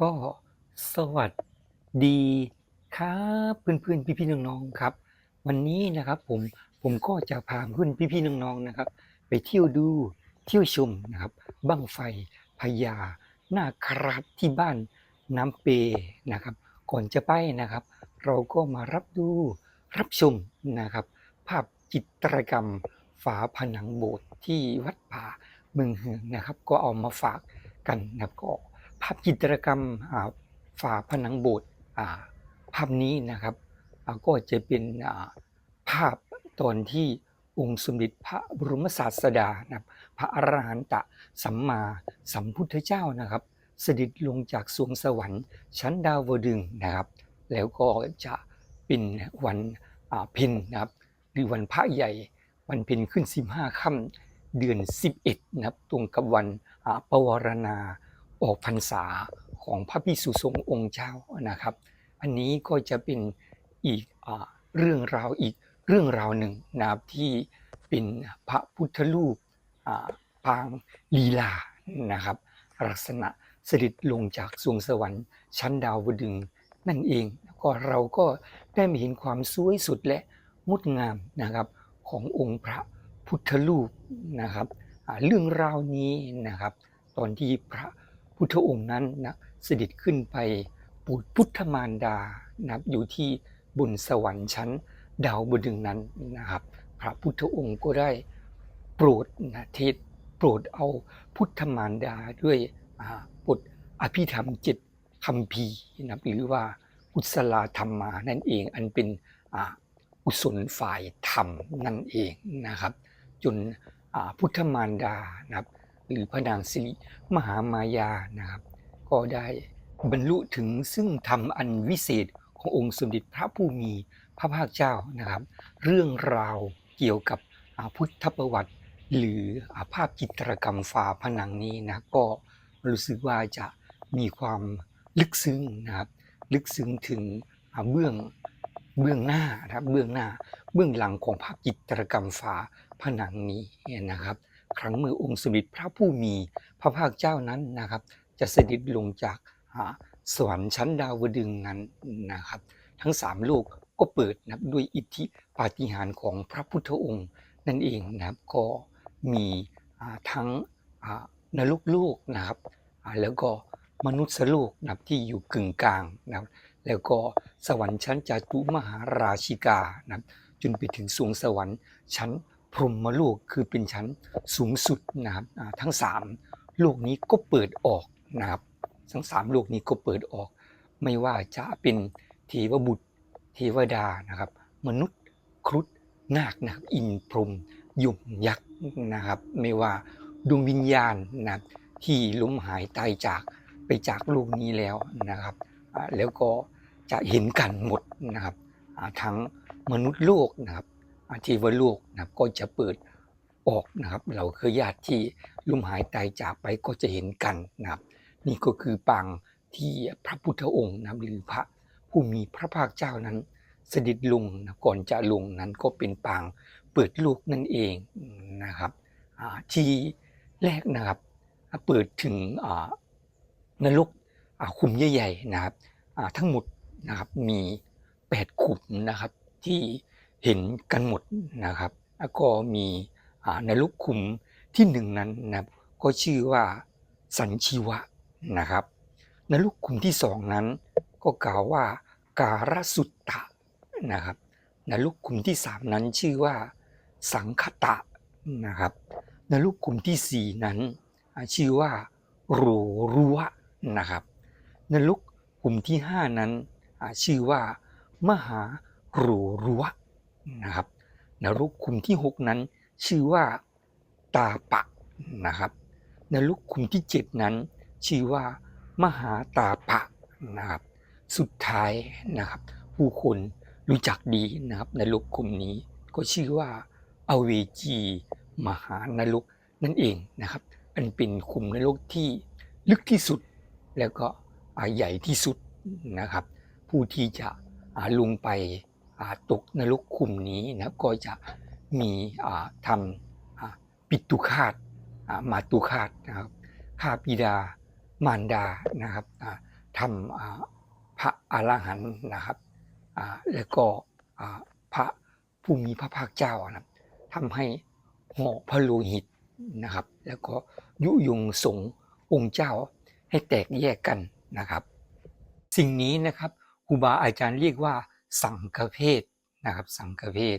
ก็สวัสดีครับเพื่อนๆพี่ๆน้องๆครับ วันนี้นะครับผมผมก็จะพาเพื่อนพี่ๆน้องๆนะครับ ไปเที่ยวดูเที่ยวชมนะครับบั้งไฟพญานาคราชที่บ้านน้ำเปนะครับ ก่อนจะไปนะครับ เราก็มารับดูรับชมนะครับ ภาพจิตรกรรมฝาผนังโบสถ์ที่วัดป่าเมืองเฮืองนะครับ ก็เอามาฝากกันนะครับก็ ภาพจิตรกรรมฝาผนังโบสถ์ภาพนี้นะครับก็จะเป็นภาพตอนที่องค์สมเด็จพระบรมศาสดานะพระอรหันตสัมมาสัมพุทธเจ้านะครับ เสด็จลงจากสวงสวรรค์ชั้นดาวดึงนะครับ แล้วก็จะเป็นวันเพ็ญนะครับหรือวันพระใหญ่วันเพ็ญขึ้น 15ค่ำเดือน 11นะครับตรงกับวันปวารณา ออกพรรษาของพระพิสุสงฆ์องค์เจ้านะครับ อันนี้ก็จะเป็นอีกอเรื่องราวอีกเรื่องราวหนึ่งนะครับที่เป็นพระพุทธรูปปางลีลานะครับลักษณะเสด็จลงจากสวงสวรรค์ ชั้นดาวดึงนั่นเองก็เราก็ได้มาเห็นความสวยสุดและงดงามนะครับขององค์พระพุทธรูปนะครับเรื่องราวนี้นะครับ ตอนที่พระ พุทธองค์นั้นนะเสด็จขึ้นไปปูดพุทธมารดานับอยู่ที่บนสวรรค์ชั้นดาวบดึงนั้นนะครับ พระพุทธองค์ก็ได้โปรดนะเทศโปรดเอาพุทธมารดาด้วยบทอภิธรรมเจ็ดคำพีร์นะหรือว่ากุศลธรรมานั่นเองอันเป็นอุศลฝ่ายธรรมนั่นเองนะครับ จนพุทธมารดานะครับ หรือพระนางสิริมหามายานะครับ ก็ได้บรรลุถึงซึ่งธรรมอันวิเศษขององค์สมเด็จพระผู้มีพระภาคเจ้านะครับ เรื่องราวเกี่ยวกับพุทธประวัติ หรือภาพจิตรกรรมฝาผนังนี้นะก็รู้สึกว่าจะมีความลึกซึ้งนะครับ ลึกซึ้งถึงเบื้องเบื้องหน้านะครับเบื้องหน้าเบื้องหลังของภาพจิตรกรรมฝาผนังนี้นะครับ ครั้งเมื่อองค์สมเด็จพระผู้มี พระภาคเจ้านั้นนะครับ จะเสด็จลงจากสวรรค์ชั้นดาวดึงนั้นนะครับ ทั้งสามโลกก็เปิดนะด้วยอิทธิปาฏิหาริย์ของพระพุทธองค์นั่นเองนะครับก็มีทั้งนรกโลกนะครับแล้วก็มนุษย์โลกนะครับที่อยู่กึ่งกลางนะครับแล้วก็สวรรค์ชั้นจาตุมหาราชิกานะครับจนไปถึงสวงสวรรค์ชั้น พรหมโลกคือเป็นชั้นสูงสุดนะครับทั้งสามโลกนี้ก็เปิดออกนะครับทั้งสามโลกนี้ก็เปิดออก ไม่ว่าจะเป็นเทวบุตรเทวดานะครับ มนุษย์ครุฑนาคนะครับอินพรหมยมยักษ์นะครับ ไม่ว่าดวงวิญญาณนะที่ล้มหายตายจากไปจากโลกนี้แล้วนะครับแล้วก็จะเห็นกันหมดนะครับทั้งมนุษย์โลกนะครับ ที่วโลกนะครับก็จะเปิดออกนะครับเราคือญาติที่ล้มหายตายจากไปก็จะเห็นกันนะครับ นี่ก็คือปางที่พระพุทธองค์นะหรือพระผู้มีพระภาคเจ้านั้นเสด็จลงนะก่อนจะลงนั้นก็เป็นปางเปิดโลกนั่นเองนะครับที่แรกนะครับเปิดถึงนรกขุมใหญ่ๆนะครับทั้งหมดนะครับมี8ขุมนะครับที่ เห็นกันหมดนะครับ แล้วก็มีอ่านรกขุมที่หนึ่งนั้นนะก็ชื่อว่าสันชีวะนะครับนรกขุมที่สองนั้น ก็กล่าวว่าการสุตตะนะครับนรกกลุ่มที่สามนั้นชื่อว่าสังคตะนะครับนรกกลุ่มที่สี่นั้น ชื่อว่าโรรัวนะครับนรกกลุ่มที่ห้านั้น ชื่อว่ามหาโรรัว นะครับนรกกลุ่มที่หกนั้น ชื่อว่าตาปะนะครับนรกกลุ่มที่เจ็ดนั้น ชื่อว่ามหาตาปะนะครับ สุดท้ายนะครับ ผู้คนรู้จักดีนะครับนรกกลุ่มนี้ก็ชื่อว่าอเวจีมหานรกนั่นเองนะครับอันเป็นขุมนรกที่ลึกที่สุดแล้วก็อ่าใหญ่ที่สุดนะครับ ผู้ที่จะอ่าลงไปอ่า ตกนรกขุมนี้นะก็จะมีทำปิตุคาตมาตุคาตนะครับฆ่าบิดามารดานะครับทำพระอรหันต์นะครับแล้วก็พระผู้มีพระภาคเจ้านะครับทำให้ห่อพระโลหิตนะครับ แล้วก็ยุยงสงองค์เจ้าให้แตกแยกกันนะครับ สิ่งนี้นะครับครูบาอาจารย์เรียกว่า สังฆเพศนะครับสังฆเพศ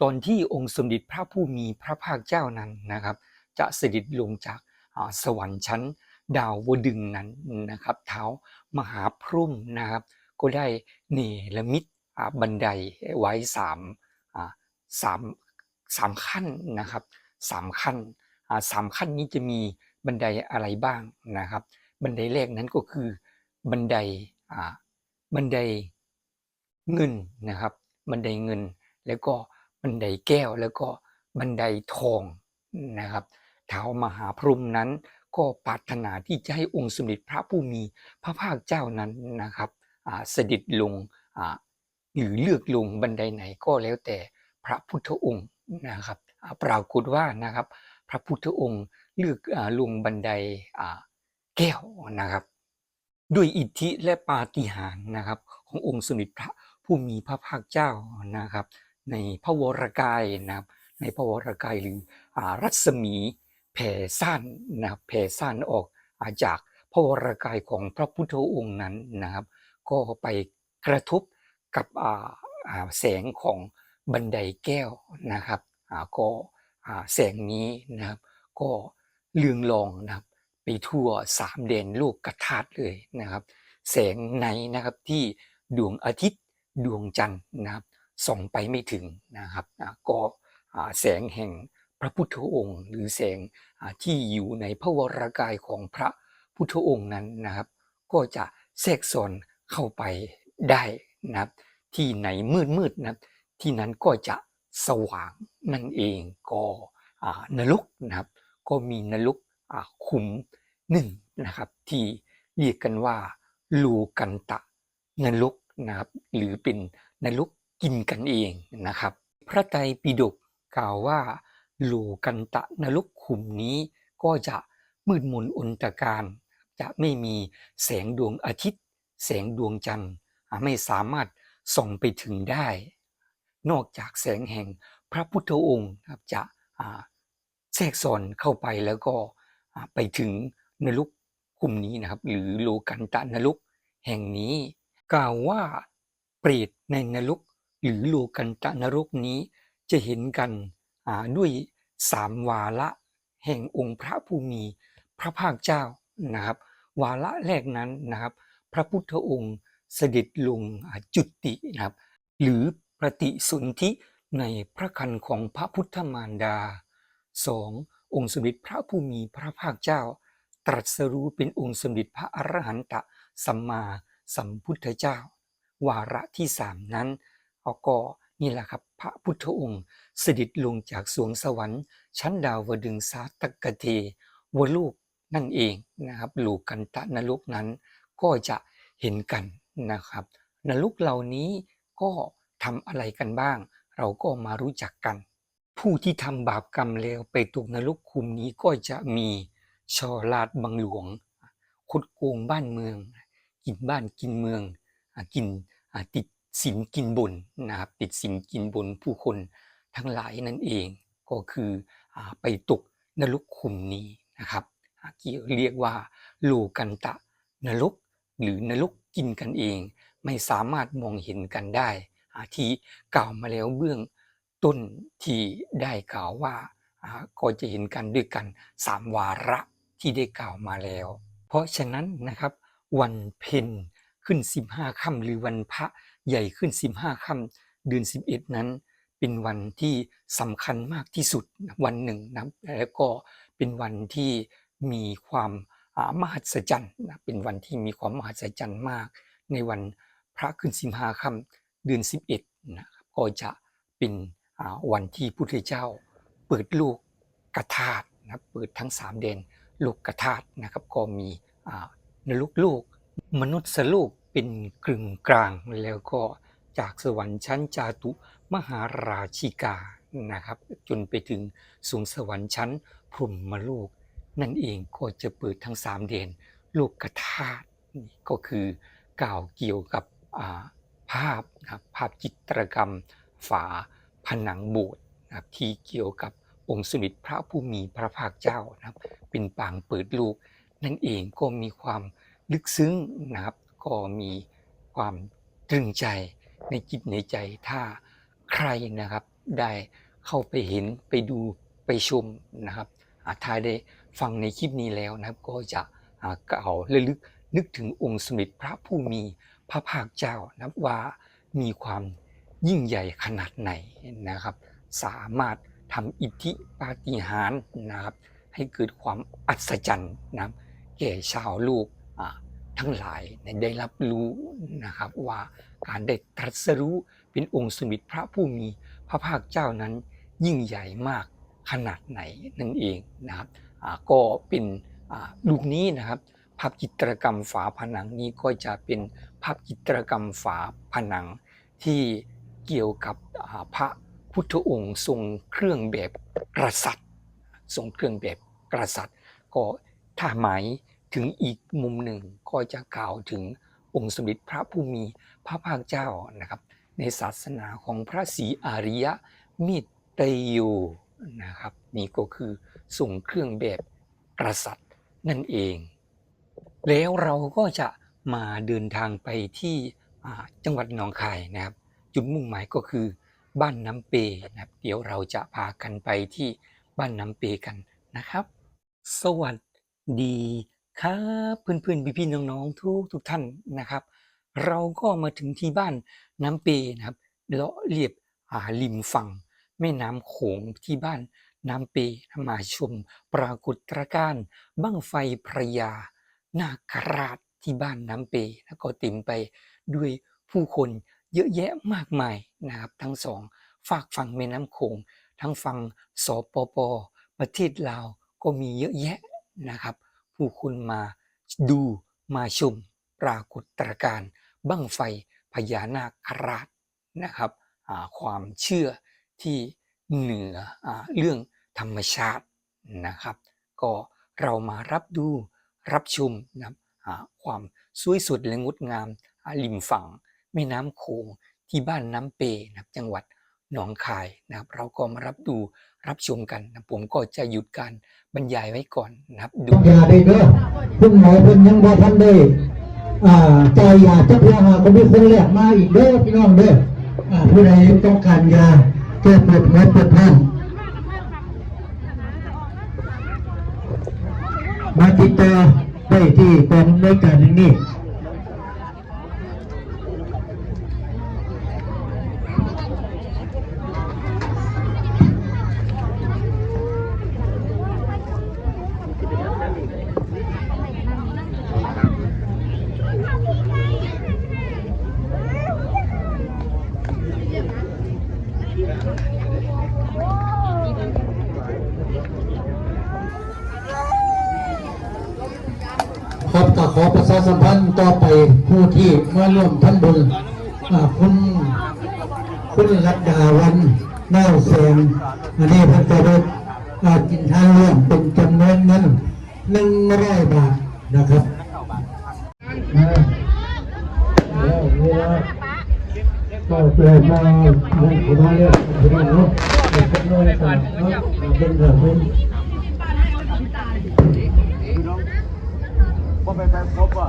ตอนที่องค์สมเด็จพระผู้มีพระภาคเจ้านั้นนะครับ จะเสด็จลงจากสวรรค์ชั้นดาวดึงนั้นนะครับ เท้ามหาพรหมนะครับ ก็ได้เนรมิตบันไดไว้สามสามสามขั้นนะครับสามขั้นสามขั้นนี้จะมีบันไดอะไรบ้างนะครับ บันไดแรกนั้นก็คือบันไดบันได เงินนะครับ บันไดเงิน แล้วก็บันไดแก้วแล้วก็บันไดทองนะครับเท้ามหาพรหมนั้นก็ปรารถนาที่จะให้องค์สมเด็จพระผู้มีพระภาคเจ้านั้นนะครับเสด็จลงหรือเลือกลงบันไดไหนก็แล้วแต่พระพุทธองค์นะครับอ่าปรากฏว่านะครับ พระพุทธองค์เลือกอลงบันไดแก้วนะครับ ด้วยอิทธิและปาฏิหาริย์นะครับ ขององค์สมเด็จพระ ผู้มีพระภาคเจ้านะครับ ในพระวรกายนะครับ ในพระวรกายหรือรัศมีแผ่ซ่านนะครับแผ่ซ่านออกอาจากพระวรกายของพระพุทธองค์นั้นนะครับ ก็ไปกระทบกับแสงของบันไดแก้วนะครับก็แสงนี้นะครับ ก็เลืองลองนะครับ ไปทั่วสามแดนโลกกธาตุเลยนะครับ แสงในนะครับที่ดวงอาทิตย์ ดวงจันทร์นะครับส่องไปไม่ถึงนะครับก็แสงแห่งพระพุทธองค์ หรือแสงที่อยู่ในพระวรากายของพระพุทธองค์นั้นนะครับ ก็จะแทรกซ้อนเข้าไปได้นะครับ ที่ไหนมืดมืดๆนะครับ ที่นั้นก็จะสว่างนั่นเองก็อ่านรกนะครับ ก็มีนรกขุมหนึ่งนะครับ ที่เรียกกันว่าลูกันตะนรก นะครับหรือเป็นนรกกินกันเองนะครับ พระไตรปิฎกกล่าวว่าโลกันตะนรกขุมนี้ก็จะมืดมนอนตการ จะไม่มีแสงดวงอาทิตย์ แสงดวงจันทร์ไม่สามารถส่องไปถึงได้ นอกจากแสงแห่งพระพุทธองค์จะแทรกซ้อนเข้าไปแล้วก็ไปถึงนรกกลุ่มนี้นะครับ หรือโลกันตะนรกแห่งนี้ กล่าวว่า เปรตในนรกหรือโลกันตะนรกนี้จะเห็นกันด้วยสามวาระแห่งองค์พระผู้มีพระภาคเจ้านะครับ วาระแรกนั้นนะครับ พระพุทธองค์เสด็จลงจุตินะครับ หรือปฏิสนธิในพระคันของพระพุทธมารดาสององค์สมเด็จพระผู้มีพระภาคเจ้า ตรัสรู้เป็นองค์สมเด็จพระอรหันตสัมมา สัมพุทธเจ้า วาระที่สามนั้นเอาก็นี่แหละครับพระพุทธองค์เสด็จลงจากสวงสวรรค์ ชั้นดาวดึงสาตกเทวโลกนั่นเองนะครับลูกกันตะนรกนั้น ก็จะเห็นกันนะครับนรกเหล่านี้ก็ทำอะไรกันบ้าง เราก็มารู้จักกัน ผู้ที่ทำบาปกรรมแล้วไปตกนรกคุมนี้ก็จะมีชอลาดบังหลวงคดโกงบ้านเมือง กินบ้านกินเมืองกินติดสินกินบนนะครับติดสินกินบนผู้คนทั้งหลายนั่นเองก็คือไปตกนรกคุมนี้นะครับที่เรียกว่าโลกันตะนรกหรือนรกกินกันเอง ไม่สามารถมองเห็นกันได้อาที่กล่าวมาแล้วเบื้องต้นที่ได้กล่าวว่าก็จะเห็นกันด้วยกันสามวาระที่ได้กล่าวมาแล้ว เพราะฉะนั้นนะครับ วันเพ็ญขึ้น15ค่ำหรือวันพระใหญ่ขึ้น15ค่ำเดือน11นั้น เป็นวันที่สำคัญมากที่สุดวันหนึ่งนะแล้วก็เป็นวันที่มีความอ่ามหัศจรรย์นะเป็นวันที่มีความมหัศจรรย์มาก ในวันพระขึ้น15ค่ำเดือน11นะครับก็จะเป็นวันที่พุทธเจ้า เปิดโลกกธาตุนะเปิดทั้งสามแดนโลกกธาตุนะครับก็มีอ่า นรกโลกมนุษย์โลกเป็นกึ่งกลางแล้วก็จากสวรรค์ชั้นจาตุมหาราชิกานะครับ จนไปถึงสูงสวรรค์ชั้นพรหมโลกนั่นเองก็จะเปิดทั้งสามแดนโลกกธาตุนี่ก็คือกล่าวเกี่ยวกับาภาพนะครับภาพจิตรกรรมฝาผนังโบสถ์นะครับที่เกี่ยวกับองค์สมเด็จพระผู้มีพระภาคเจ้านะครับ เป็นปางเปิดลูก นั่นเองก็มีความลึกซึ้งนะครับ ก็มีความตรึงใจในจิตในใจถ้าใครนะครับได้เข้าไปเห็นไปดูไปชมนะครับอาถ้าได้ฟังในคลิปนี้แล้วนะครับ ก็จะอ่ากล่าวระลึกนึกถึงองค์สมเด็จพระผู้มีพระภาคเจ้านับว่ามีความยิ่งใหญ่ขนาดไหนนะครับ สามารถทำอิทธิปาฏิหาริย์นะครับ ให้เกิดความอัศจรรย์นะครับ แก่ชาวโลกทั้งหลายได้รับรู้นะครับว่าการได้ตรัสรู้เป็นองค์สมเด็จพระผู้มีพระภาคเจ้านั้นยิ่งใหญ่มากขนาดไหนนั่นเองนะครับก็เป็นลูกนี้นะครับภาพจิตรกรรมฝาผนังนี้ก็จะเป็นภาพจิตรกรรมฝาผนังที่เกี่ยวกับพระพุทธองค์ทรงเครื่องแบบกษัตริย์ทรงเครื่องแบบกษัตริย์ก็ถ้าหมาย ถึงอีกมุมหนึ่งก็จะกล่าวถึงองค์สมเด็จพระผู้มีพระภาคเจ้านะครับ ในศาสนาของพระศรีอาริยะมิตรโยนะครับ นี่ก็คือทรงเครื่องแบบกษัตริย์นั่นเอง แล้วเราก็จะมาเดินทางไปที่จังหวัดหนองคายนะครับ จุดมุ่งหมายก็คือบ้านน้ำเปนะครับ เดี๋ยวเราจะพากันไปที่บ้านน้ำเปกันนะครับ สวัสดี ครับเพื่อนๆพี่ๆน้องๆทุกทุกท่านนะครับ เราก็มาถึงที่บ้านน้ำเปนะครับเลาะเรียบอ่าริมฝั่งแม่น้ำโขงที่บ้านน้ำเปมาชมปรากฏการณ์บั้งไฟพระยานาคราชที่บ้านน้ำเปแล้วก็เต็มไปด้วยผู้คนเยอะแยะมากมายนะครับ ทั้งสองฝากฝั่งแม่น้ำโขงทั้งฝั่งสปปประเทศลาวก็มีเยอะแยะนะครับ ผู้คนมาดูมาชมปรากฏการณ์บั้งไฟพญานาคราชนะครับอ่าความเชื่อที่เหนืออเรื่องธรรมชาตินะครับ ก็เรามารับดูรับชมนะครับอ่าความสวยสดและงดงามอ่าริมฝั่งแม่น้ำโขงที่บ้านน้ำเปนะจังหวัด หนองคายนะครับเราก็มารับดูรับชมกันนะผมก็จะหยุดการบรรยายไว้ก่อนนะครับดูยาได้เด้อคุณหมอเพิ่นยังบ่ทันได้อ่าจ่ายยาจักเพื่อหาก็มีคนแลกมาอีกเด้อพี่น้องเด้ออ่าผู้ใดต้องการยาแก้ปวดหัวปวดท้องมาติดต่อได้ที่กองอำนวยการแห่งนี้ ครับก็ขอประชาสัมพันธ์ต่อไปผู้ที่มาร่วมท่านบุญคุณคุณรัตดาวันแนวแสงอันนี้พิ่นจะได้ากินทางร่วมเป็นจำนวนเงินหนึ่งร้อยบาทนะครับอ่าแล้วเวลา ก็เปลี่ยนมาเรื่องของเราเนี่ยของเราเนาะเป็นจำนวนต่างเนาะเป็นแบบเป็นว่าไปไปพบอะ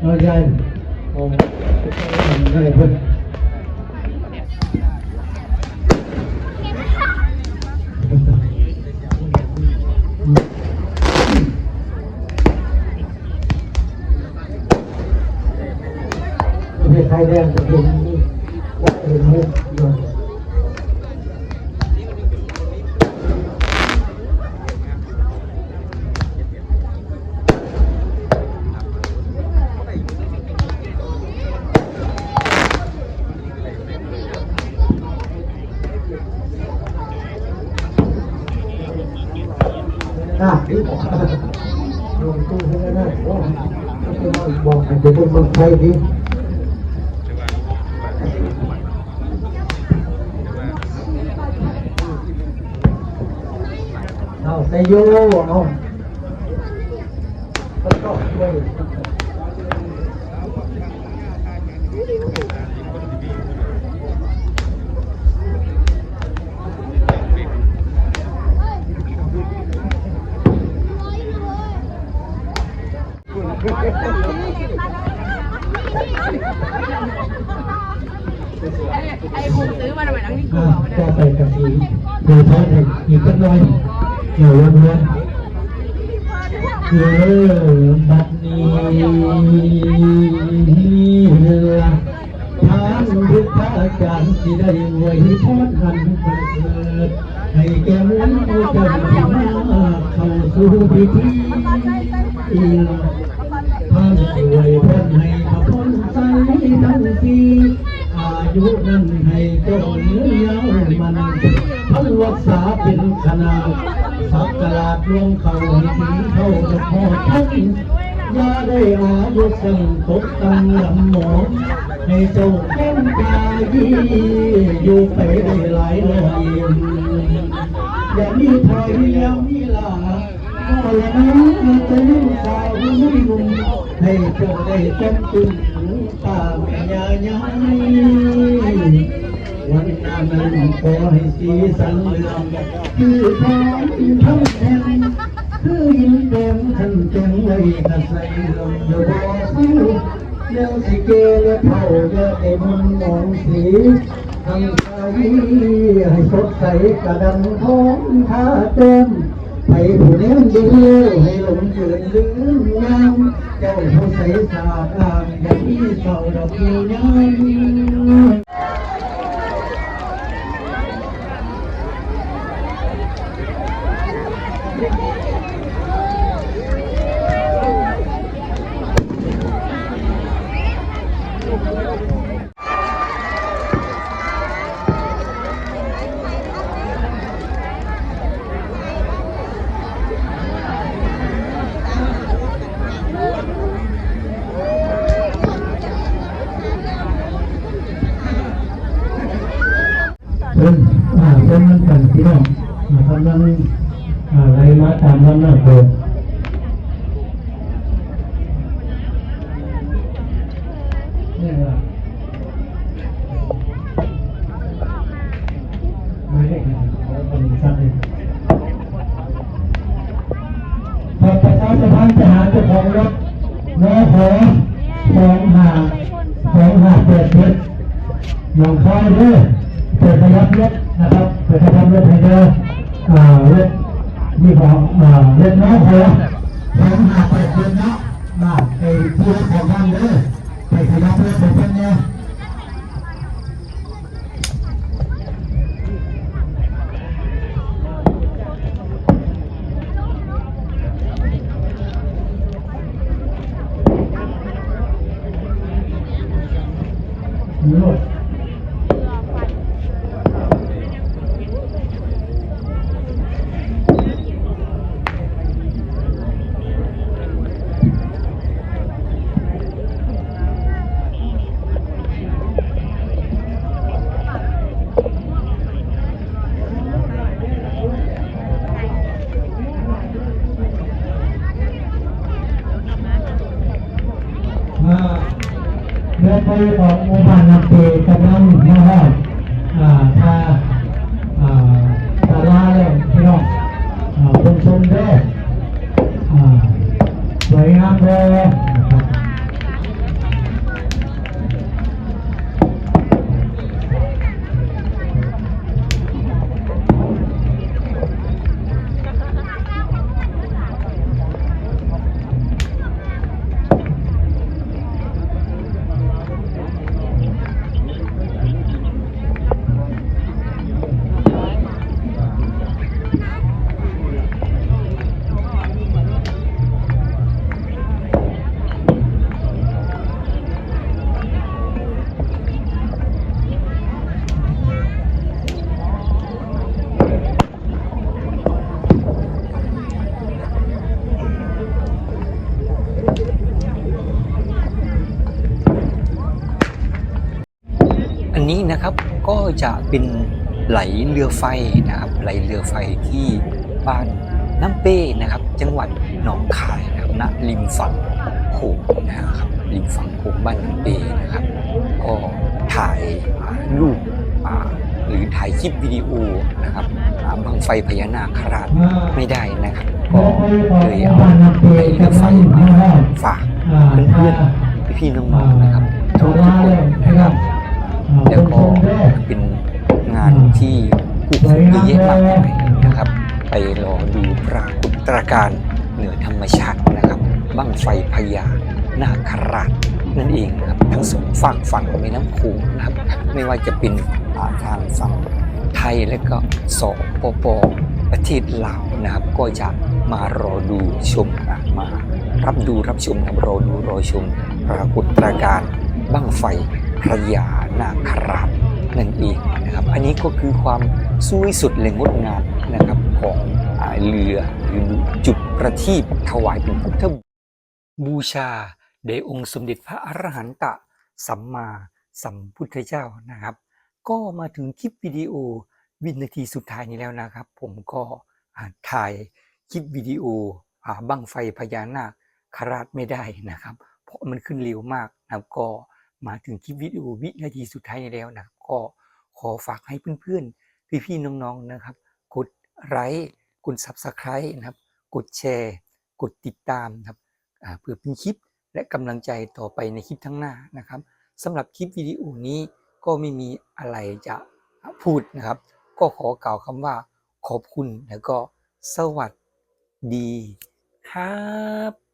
เอาใจเอาได้เพื่อนใครแดงจะ บอกให้เด็กคนไทยดีเอาใส่โยเอาแล้วก็ช่วย ไอ้บุญซื้อมาทำไมนั่งนี่กลั อ่าว วะ ก็ เนี่ย ไปกับอีดูท้องอีกอีกสัก หน่อยเดี๋ยววันนี้เออบัดนี้ละทานพุทธาจารย์ที่ได้ไว้พรหันประเสริฐให้แก่มวลผู้เจ้าที่มาเข้าสู่พิธีท่านช่วยพ้นให้ขพ้นใจทั้งปีอายุนั้นให้เจ้าเนื้อยาวมัน ทั้งรักษาเป็นขนาดสักกลาดลงเขาให้ถึงเขาจะพอทั้งอย่าได้อายุสั่งตกตังลำหมอนให้เจ้าแก้มตายีอยู่ไปได้หลายร้อยอย่ามีถอยอย่ามีลาก็ละนะจะยุ่งสาวไม่หนุ่มให้เจ้าได้จำตึงตามยายาย วันนั้นขอให้สีสันเรืองคือทองทั้งแผ่นคือยินเต็มทันเต็มไว้กระใสลมอย่าบอกสู้เรื่องสิเกละเผาอย่าได้มันมองสีทำใจให้สดใสกระดังท้องท่าเต็มให้ผู้เลี้ยงดูให้หลงเกินลืมงามเจ้าผู้ใสสะอาดงอย่างนี้เศร้าดอกเดียว ร อ่าคนชม นะครับ ก็จะเป็นไหลเรือไฟนะครับ ไหลเรือไฟที่บ้านน้ำเป้นะครับ จังหวัดหนองคายนะครับณริมฝั่งโขงนะครับริมฝั่งโขงบ้านน้ำเป้นะครับ ก็ถ่ายรูปหรือถ่ายคลิปวิดีโอนะครับอ่าบังไฟพญานาคราชไม่ได้นะครับ ก็เลยเอาไหลเรือไฟมาฝากเพื่อนๆพี่ๆน้องๆนะครับทุกคน เป็นงานที่ผู้คนเยอะแยะมากมายนะครับ ไปรอดูปรากฏการณ์เหนือธรรมชาตินะครับบั้งไฟพญานาคราชนั่นเองนะครับทั้งสองฝั่งฝั่งแม่น้ำโขงนะครับ ไม่ว่าจะเป็นอาทางฝั่งไทยและก็สปปประเทศลาวนะครับ ก็จะมารอดูชมมารับดูรับชมนะครับรอดูรอชมปรากฏการณ์บั้งไฟพญานาคราช นั่นเองนะครับ อันนี้ก็คือความสวยสุดและงดงามนะครับของเรือหรือจุดประทีปถวายเป็นพุทธบูชาแด่องค์สมเด็จพระอรหันตสัมมาสัมพุทธเจ้านะครับ ก็มาถึงคลิปวิดีโอวินาทีสุดท้ายนี้แล้วนะครับ ผมก็ถ่ายคลิปวิดีโอบั้งไฟพญานาคราชไม่ได้นะครับ เพราะมันขึ้นเร็วมากนะครับก็ มาถึงคลิปวิดีโอวินาทีสุดท้ายแล้วนะครับก็ขอฝากให้เพื่อนๆ พี่ๆ น้องๆนะครับ กดไลค์กด Subscribe นะครับ กดแชร์ กดติดตามนะครับเพื่อเป็นคลิปและกำลังใจต่อไปในคลิปทั้งหน้านะครับสำหรับคลิปวิดีโอนี้ก็ไม่มีอะไรจะพูดนะครับ ก็ขอกล่าวคำว่าขอบคุณแล้วก็สวัสดีครับ